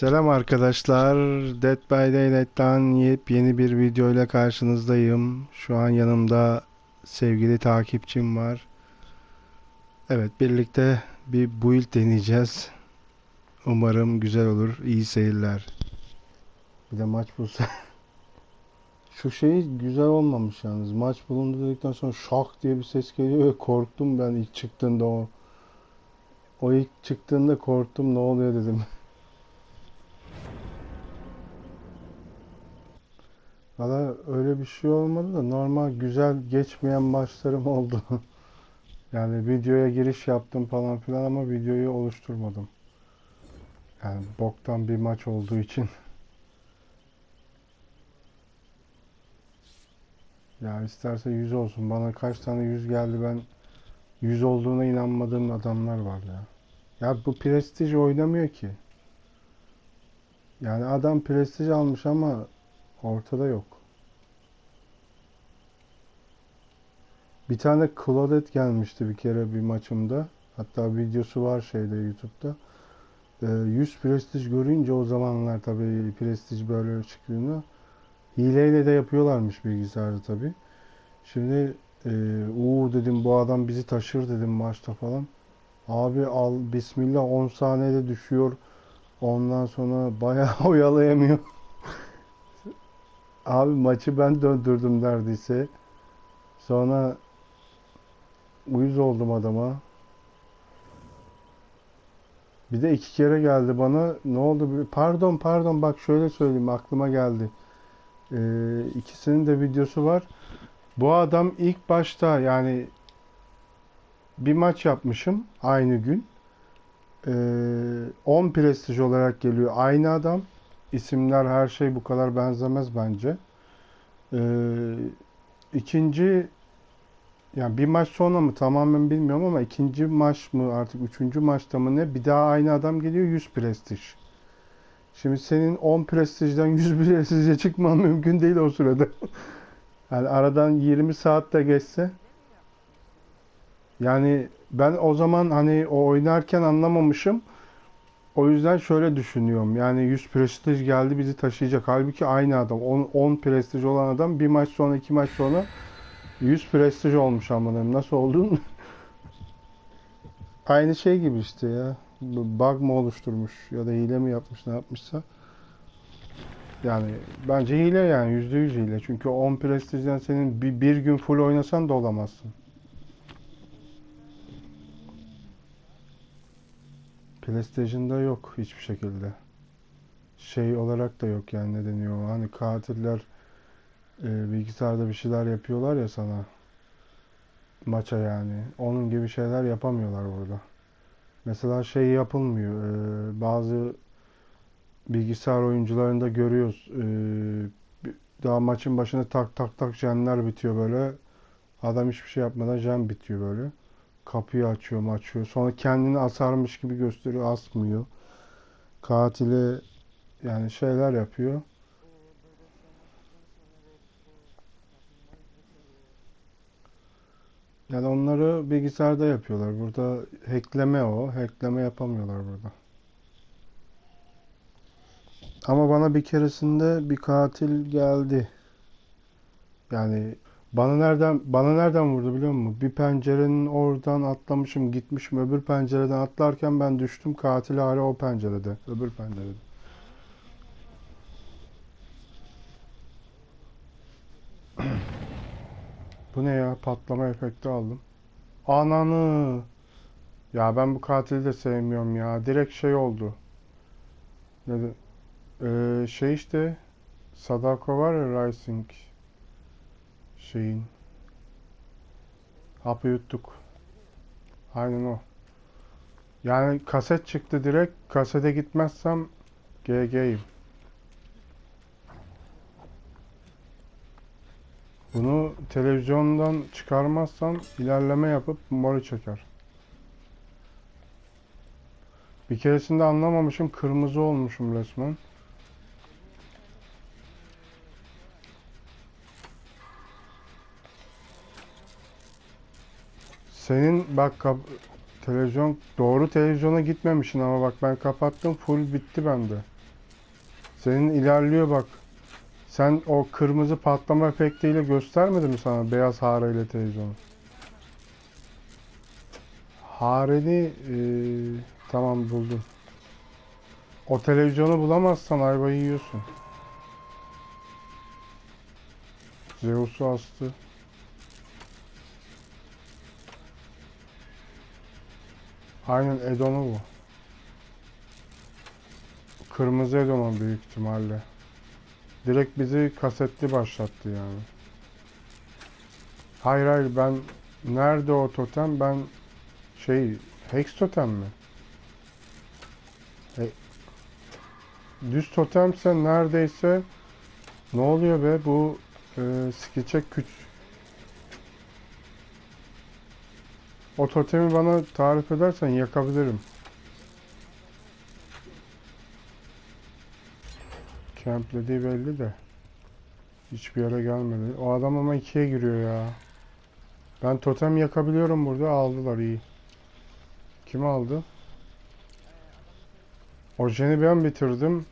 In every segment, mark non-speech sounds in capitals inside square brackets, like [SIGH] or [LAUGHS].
Selam arkadaşlar. Dead by Daylight'tan yepyeni bir video ile karşınızdayım. Şu an yanımda sevgili takipçim var. Evet, birlikte bir build deneyeceğiz. Umarım güzel olur. İyi seyirler. Bir de maç bulsa. [LAUGHS] Şu şey güzel olmamış yalnız. Maç bulundu dedikten sonra şak diye bir ses geliyor ve korktum ben ilk çıktığında o. O ilk çıktığında korktum ne oluyor dedim. [LAUGHS] Valla öyle bir şey olmadı da normal güzel geçmeyen maçlarım oldu. [LAUGHS] Yani videoya giriş yaptım falan filan ama videoyu oluşturmadım. Yani boktan bir maç olduğu için. [LAUGHS] Ya isterse 100 olsun. Bana kaç tane 100 geldi ben 100 olduğuna inanmadığım adamlar var ya. Ya bu prestij oynamıyor ki. Yani adam prestij almış ama ortada yok. Bir tane Claudette gelmişti bir kere bir maçımda. Hatta videosu var şeyde YouTube'da. Ee, 100 prestij görünce o zamanlar tabii prestij böyle çıktığında hileyle de yapıyorlarmış bilgisayarda tabii. Şimdi e, uuu dedim bu adam bizi taşır dedim maçta falan. Abi al bismillah 10 saniyede düşüyor. Ondan sonra bayağı [LAUGHS] oyalayamıyor. Abi maçı ben döndürdüm neredeyse. Sonra uyuz oldum adama. Bir de iki kere geldi bana. Ne oldu? Pardon pardon bak şöyle söyleyeyim aklıma geldi. Ee, ikisinin de videosu var. Bu adam ilk başta yani bir maç yapmışım aynı gün. Ee, 10 prestij olarak geliyor aynı adam. İsimler her şey bu kadar benzemez bence. Ee, ikinci yani bir maç sonra mı tamamen bilmiyorum ama ikinci maç mı artık üçüncü maçta mı ne bir daha aynı adam geliyor 100 prestij. Şimdi senin 10 prestijden 100 [LAUGHS] prestije çıkman mümkün değil o sırada. [LAUGHS] Yani aradan 20 saat de geçse. Yani ben o zaman hani o oynarken anlamamışım. O yüzden şöyle düşünüyorum. Yani 100 prestij geldi bizi taşıyacak. Halbuki aynı adam. 10, 10 prestij olan adam bir maç sonra iki maç sonra 100 prestij olmuş amınım. Nasıl oldun? [LAUGHS] Aynı şey gibi işte ya. Bu Bug mı oluşturmuş ya da hile mi yapmış ne yapmışsa. Yani bence hile yani yüzde yüz hile. Çünkü 10 prestijden senin bir, bir gün full oynasan da olamazsın. PlayStation'da yok hiçbir şekilde. Şey olarak da yok yani ne deniyor? Hani katiller e, bilgisayarda bir şeyler yapıyorlar ya sana. Maça yani. Onun gibi şeyler yapamıyorlar burada. Mesela şey yapılmıyor. e, bazı bilgisayar oyuncularında görüyoruz. e, daha maçın başında tak tak tak jenler bitiyor böyle. Adam hiçbir şey yapmadan jen bitiyor böyle. Kapıyı açıyor, açıyor. Sonra kendini asarmış gibi gösteriyor, asmıyor. Katili yani şeyler yapıyor. Yani onları bilgisayarda yapıyorlar. Burada hackleme o. Hackleme yapamıyorlar burada. Ama bana bir keresinde bir katil geldi. Yani bana nereden bana nereden vurdu biliyor musun? Bir pencerenin oradan atlamışım, gitmişim öbür pencereden atlarken ben düştüm. Katil hala o pencerede, öbür pencerede. [CLEARS THROAT] Bu ne ya? Patlama efekti aldım. Ananı. Ya ben bu katili de sevmiyorum ya. Direkt şey oldu. Ne de- Ee, şey işte Sadako var ya Rising şeyin. Hapı yuttuk. Aynen o. Yani kaset çıktı direkt. Kasete gitmezsem GG'yim. Bunu televizyondan çıkarmazsam ilerleme yapıp moru çeker. Bir keresinde anlamamışım kırmızı olmuşum resmen. Senin bak kap- televizyon doğru televizyona gitmemişsin ama bak ben kapattım full bitti bende. Senin ilerliyor bak. Sen o kırmızı patlama efektiyle göstermedi mi sana beyaz hareyle televizyonu? Hareni eee, tamam buldum. O televizyonu bulamazsan ayvayı yiyorsun. Zeus'u astı. Aynen Edon'u bu. Kırmızı Edon'u büyük ihtimalle. Direkt bizi kasetli başlattı yani. Hayır hayır ben nerede o totem ben şey Hex totem mi? E, düz totemse neredeyse ne oluyor be bu e, skillcheck güç. O totemi bana tarif edersen yakabilirim. Camplediği belli de. Hiçbir yere gelmedi. O adam ama ikiye giriyor ya. Ben totem yakabiliyorum burada. Aldılar iyi. Kim aldı? Ojen'i ben bitirdim.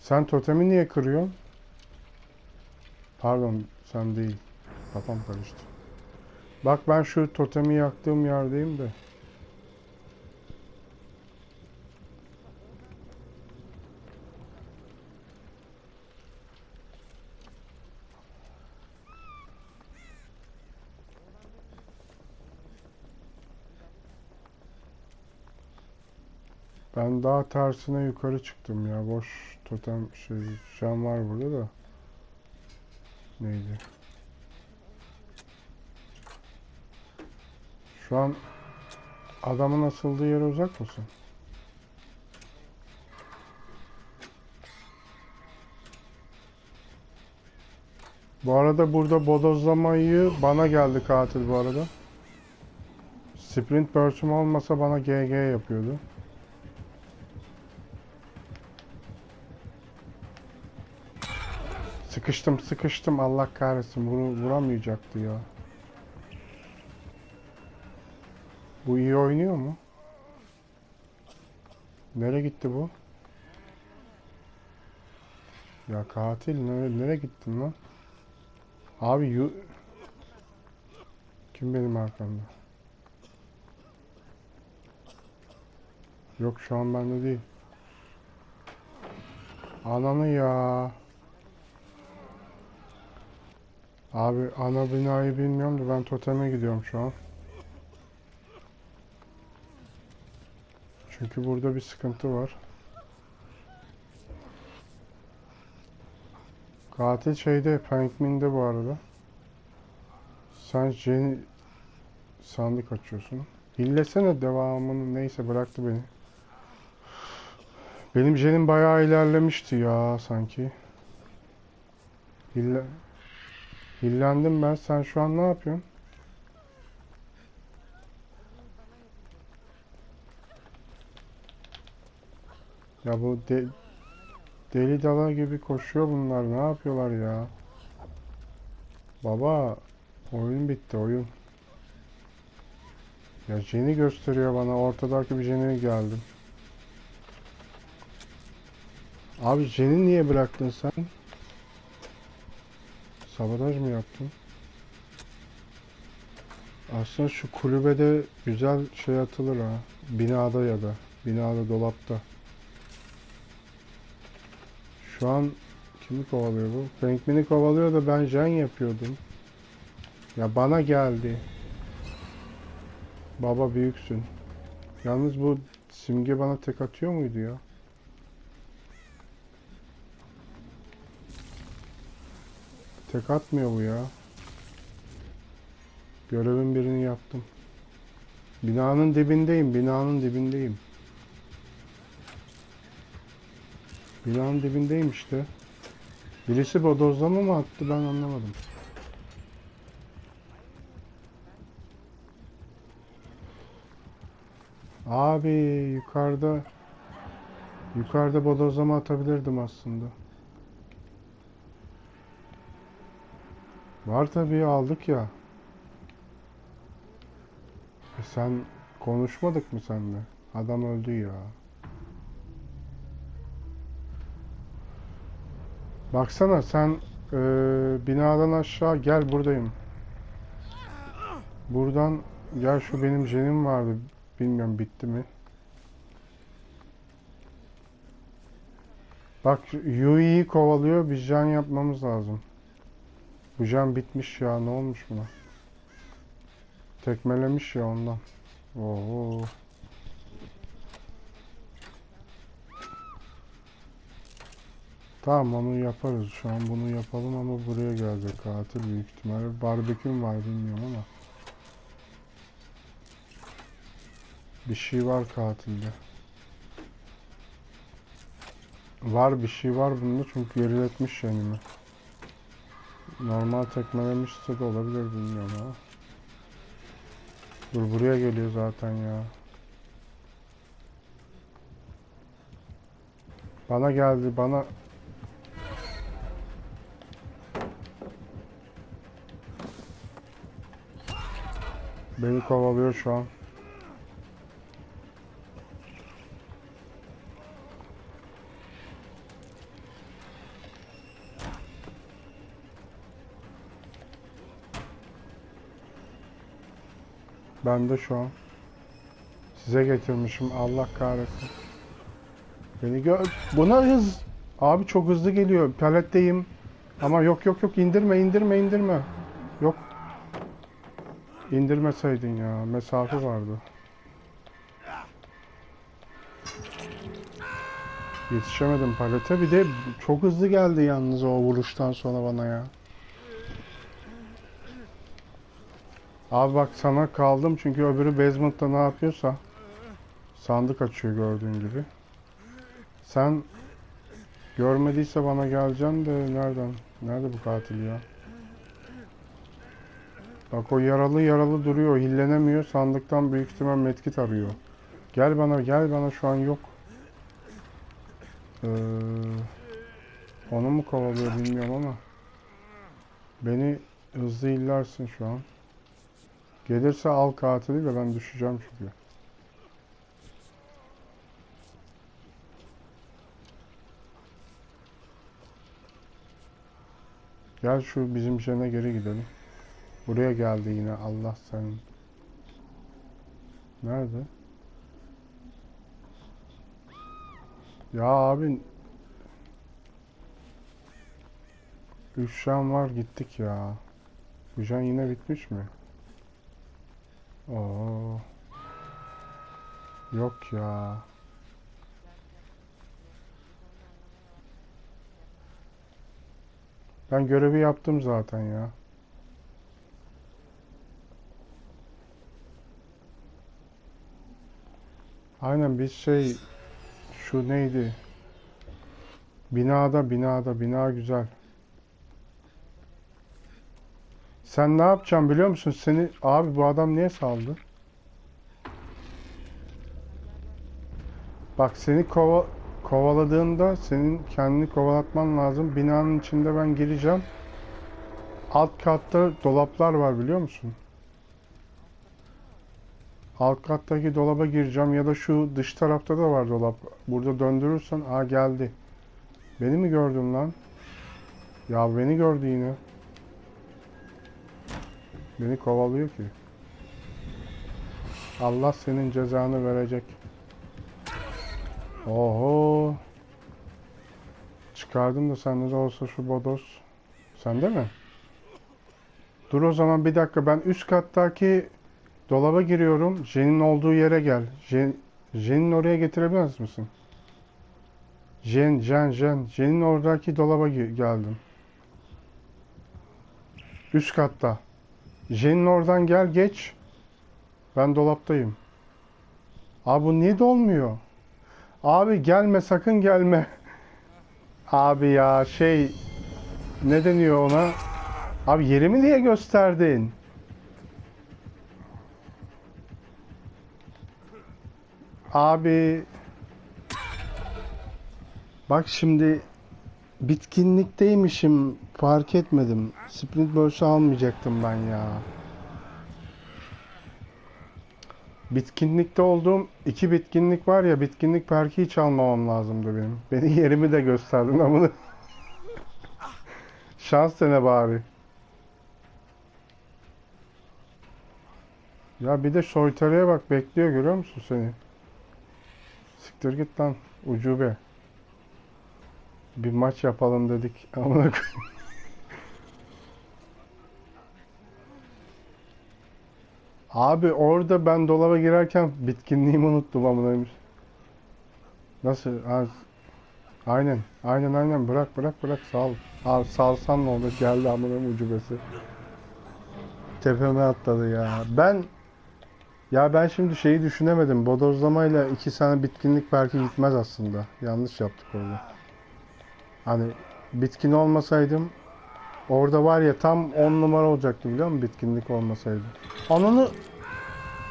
Sen totemi niye kırıyorsun? Pardon sen değil. Kafam karıştı. Bak ben şu totemi yaktığım yerdeyim de. Ben daha tersine yukarı çıktım ya. Boş totem şey cam var burada da. Neydi? Şu an adamın asıldığı yere uzak mısın? Bu arada burada bodozlamayı bana geldi katil bu arada. Sprint burst'um olmasa bana GG yapıyordu. Sıkıştım sıkıştım Allah kahretsin Vur, vuramayacaktı ya. Bu iyi oynuyor mu? Nereye gitti bu? Ya katil nere, nereye gittin lan? Abi yu... Kim benim arkamda? Yok şu an bende değil. Ananı ya. Abi ana binayı bilmiyorum da ben toteme gidiyorum şu an. Çünkü burada bir sıkıntı var. Katil şeyde, Pankmin'de bu arada. Sen Jenny sandık açıyorsun. Hillesene devamını neyse bıraktı beni. Benim Jen'im bayağı ilerlemişti ya sanki. Hille... Hillendim ben. Sen şu an ne yapıyorsun? Ya bu de deli dala gibi koşuyor bunlar. Ne yapıyorlar ya? Baba, oyun bitti oyun. Ya Jen'i gösteriyor bana. Ortadaki bir Jen'e geldim. Abi Jen'i niye bıraktın sen? Sabotaj mı yaptın? Aslında şu kulübede güzel şey atılır ha. Binada ya da. Binada dolapta. Şu an kimi kovalıyor bu? Franklin'i kovalıyor da ben jen yapıyordum. Ya bana geldi. Baba büyüksün. Yalnız bu simge bana tek atıyor muydu ya? Tek atmıyor bu ya. Görevin birini yaptım. Binanın dibindeyim, binanın dibindeyim. Binanın dibindeyim işte. Birisi bodozlama mı attı ben anlamadım. Abi yukarıda yukarıda bodozlama atabilirdim aslında. Var tabii aldık ya. E sen konuşmadık mı seninle? Adam öldü ya. Baksana sen eee, binadan aşağı gel buradayım. Buradan gel şu benim jenim vardı. Bilmiyorum bitti mi? Bak Yui'yi kovalıyor. Bir jen yapmamız lazım. Bu jen bitmiş ya. Ne olmuş buna? Tekmelemiş ya ondan. Oo. Tamam onu yaparız. Şu an bunu yapalım ama buraya gelecek katil büyük ihtimalle. Barbeküm var bilmiyorum ama. Bir şey var katilde. Var bir şey var bunda çünkü geriletmiş yenimi. Normal tekmelemişse de olabilir bilmiyorum ama. Dur buraya geliyor zaten ya. Bana geldi bana. Beni kovalıyor şu an. Ben de şu an. Size getirmişim. Allah kahretsin. Beni gör. Buna hız. Abi çok hızlı geliyor. Paletteyim. Ama yok yok yok indirme indirme indirme. Yok. İndirmeseydin ya. Mesafe vardı. Yetişemedim palete. Bir de çok hızlı geldi yalnız o vuruştan sonra bana ya. Abi bak sana kaldım çünkü öbürü basement'ta ne yapıyorsa sandık açıyor gördüğün gibi. Sen görmediyse bana geleceksin de nereden? Nerede bu katil ya? Bak o yaralı yaralı duruyor, hillenemiyor. Sandıktan büyük ihtimal medkit arıyor. Gel bana, gel bana şu an yok. Ee, onu mu kovalıyor bilmiyorum ama. Beni hızlı illersin şu an. Gelirse al katili de ben düşeceğim çünkü. Gel şu bizim jene geri gidelim. Buraya geldi yine Allah sen. Nerede? Ya abi Üç şan var gittik ya. Jen yine bitmiş mi? Oo. Yok ya. Ben görevi yaptım zaten ya. Aynen biz şey şu neydi? Binada binada bina güzel. Sen ne yapacaksın biliyor musun? Seni abi bu adam niye saldı? Bak seni kova kovaladığında senin kendini kovalatman lazım. Binanın içinde ben gireceğim. Alt katta dolaplar var biliyor musun? Alt kattaki dolaba gireceğim ya da şu dış tarafta da var dolap. Burada döndürürsen aa geldi. Beni mi gördün lan? Ya beni gördü yine. Beni kovalıyor ki. Allah senin cezanı verecek. Oho. Çıkardım da sende de olsa şu bodos. Sende mi? Dur o zaman bir dakika ben üst kattaki dolaba giriyorum. Jen'in olduğu yere gel. Jen, Jen'in oraya getirebilir misin? Jen, Jen, Jen. Jen'in oradaki dolaba geldim. Üst katta. Jen'in oradan gel geç. Ben dolaptayım. Abi bu niye dolmuyor? Abi gelme sakın gelme. [LAUGHS] Abi ya şey ne deniyor ona? Abi yerimi niye gösterdin? Abi bak şimdi bitkinlikteymişim fark etmedim. Sprint burst'ü almayacaktım ben ya. Bitkinlikte olduğum iki bitkinlik var ya bitkinlik perki hiç almamam lazımdı benim. Beni [LAUGHS] yerimi de gösterdin ama [LAUGHS] Şans dene bari. Ya bir de soytarıya bak bekliyor görüyor musun seni? Siktir git lan ucube. Bir maç yapalım dedik. [LAUGHS] Amına. Abi orada ben dolaba girerken bitkinliğimi unuttum amına. Nasıl? Ha, aynen. Aynen aynen. Bırak bırak bırak. Sal. Al, salsan ne olur? Geldi amına ucubesi. Tepeme atladı ya. Ben ya ben şimdi şeyi düşünemedim. Bodozlamayla iki sene bitkinlik belki gitmez aslında. Yanlış yaptık orada. Hani bitkin olmasaydım orada var ya tam 10 numara olacaktı biliyor musun bitkinlik olmasaydı. Ananı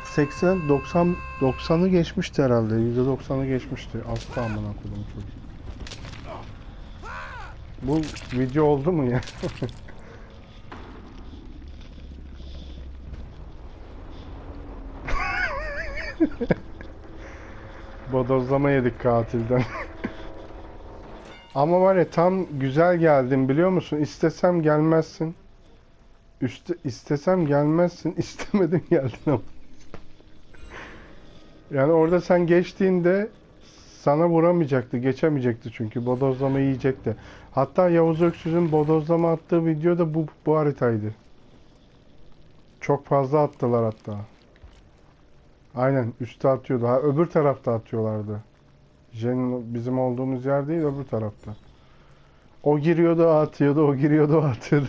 80 90 90'ı geçmişti herhalde. %90'ı geçmişti. Asla amına koydum çocuk. Bu video oldu mu ya? [LAUGHS] [LAUGHS] Bodozlama yedik katilden. Ama var ya tam güzel geldin biliyor musun? İstesem gelmezsin. Üste, istesem gelmezsin. [LAUGHS] İstemedim geldin ama. Yani orada sen geçtiğinde sana vuramayacaktı, geçemeyecekti çünkü bodozlama yiyecekti. Hatta Yavuz Öksüz'ün bodozlama attığı video da bu, bu haritaydı. Çok fazla attılar hatta. Aynen üstte atıyordu. Ha, öbür tarafta atıyorlardı. Jen'in bizim olduğumuz yer değil öbür tarafta. O giriyordu atıyordu, o giriyordu [LAUGHS] atıyordu.